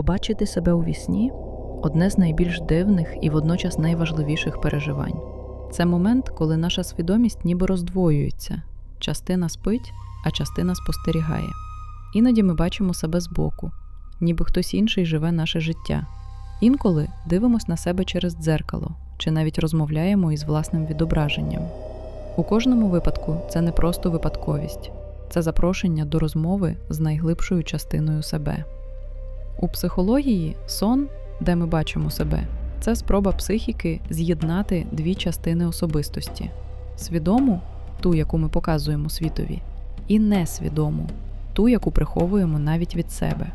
Побачити себе у вісні одне з найбільш дивних і водночас найважливіших переживань. Це момент, коли наша свідомість ніби роздвоюється. Частина спить, а частина спостерігає. Іноді ми бачимо себе збоку, ніби хтось інший живе наше життя. Інколи дивимось на себе через дзеркало чи навіть розмовляємо із власним відображенням. У кожному випадку це не просто випадковість, це запрошення до розмови з найглибшою частиною себе. У психології сон, де ми бачимо себе, це спроба психіки з'єднати дві частини особистості: свідому, ту, яку ми показуємо світові, і несвідому, ту, яку приховуємо навіть від себе.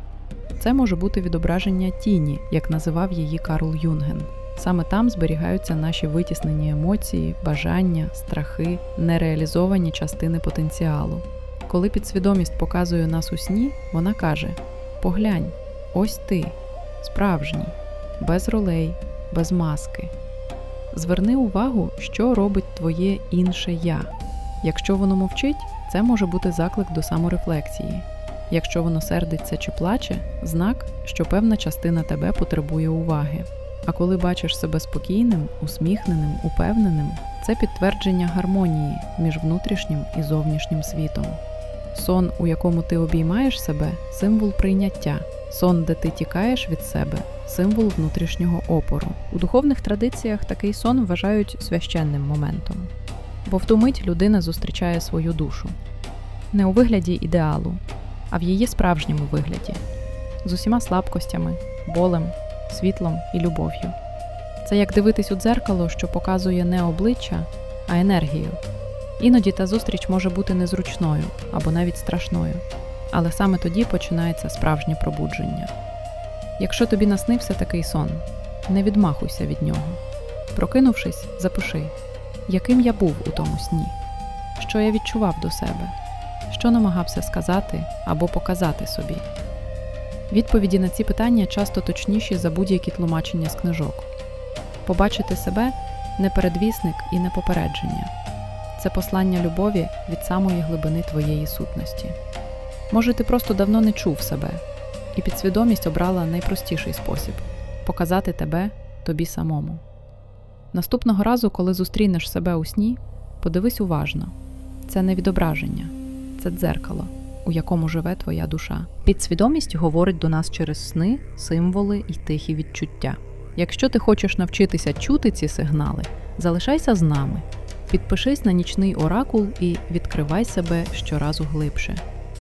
Це може бути відображення тіні, як називав її Карл Юнген. Саме там зберігаються наші витіснені емоції, бажання, страхи, нереалізовані частини потенціалу. Коли підсвідомість показує нас у сні, вона каже: Поглянь, ось ти, справжній, без ролей, без маски. Зверни увагу, що робить твоє інше я. Якщо воно мовчить, це може бути заклик до саморефлексії. Якщо воно сердиться чи плаче, знак, що певна частина тебе потребує уваги. А коли бачиш себе спокійним, усміхненим, упевненим, це підтвердження гармонії між внутрішнім і зовнішнім світом. Сон, у якому ти обіймаєш себе, символ прийняття. Сон, де ти тікаєш від себе, символ внутрішнього опору. У духовних традиціях такий сон вважають священним моментом, бо в ту мить людина зустрічає свою душу не у вигляді ідеалу, а в її справжньому вигляді, з усіма слабкостями, болем, світлом і любов'ю. Це як дивитись у дзеркало, що показує не обличчя, а енергію. Іноді та зустріч може бути незручною або навіть страшною, але саме тоді починається справжнє пробудження. Якщо тобі наснився такий сон, не відмахуйся від нього. Прокинувшись, запиши, яким я був у тому сні, що я відчував до себе, що намагався сказати або показати собі. Відповіді на ці питання часто точніші за будь-які тлумачення з книжок. Побачити себе не передвісник і не попередження це послання любові від самої глибини твоєї сутності. Може, ти просто давно не чув себе, і підсвідомість обрала найпростіший спосіб показати тебе тобі самому. Наступного разу, коли зустрінеш себе у сні, подивись уважно це не відображення, це дзеркало, у якому живе твоя душа. Підсвідомість говорить до нас через сни, символи і тихі відчуття. Якщо ти хочеш навчитися чути ці сигнали, залишайся з нами. Підпишись на нічний оракул і відкривай себе щоразу глибше.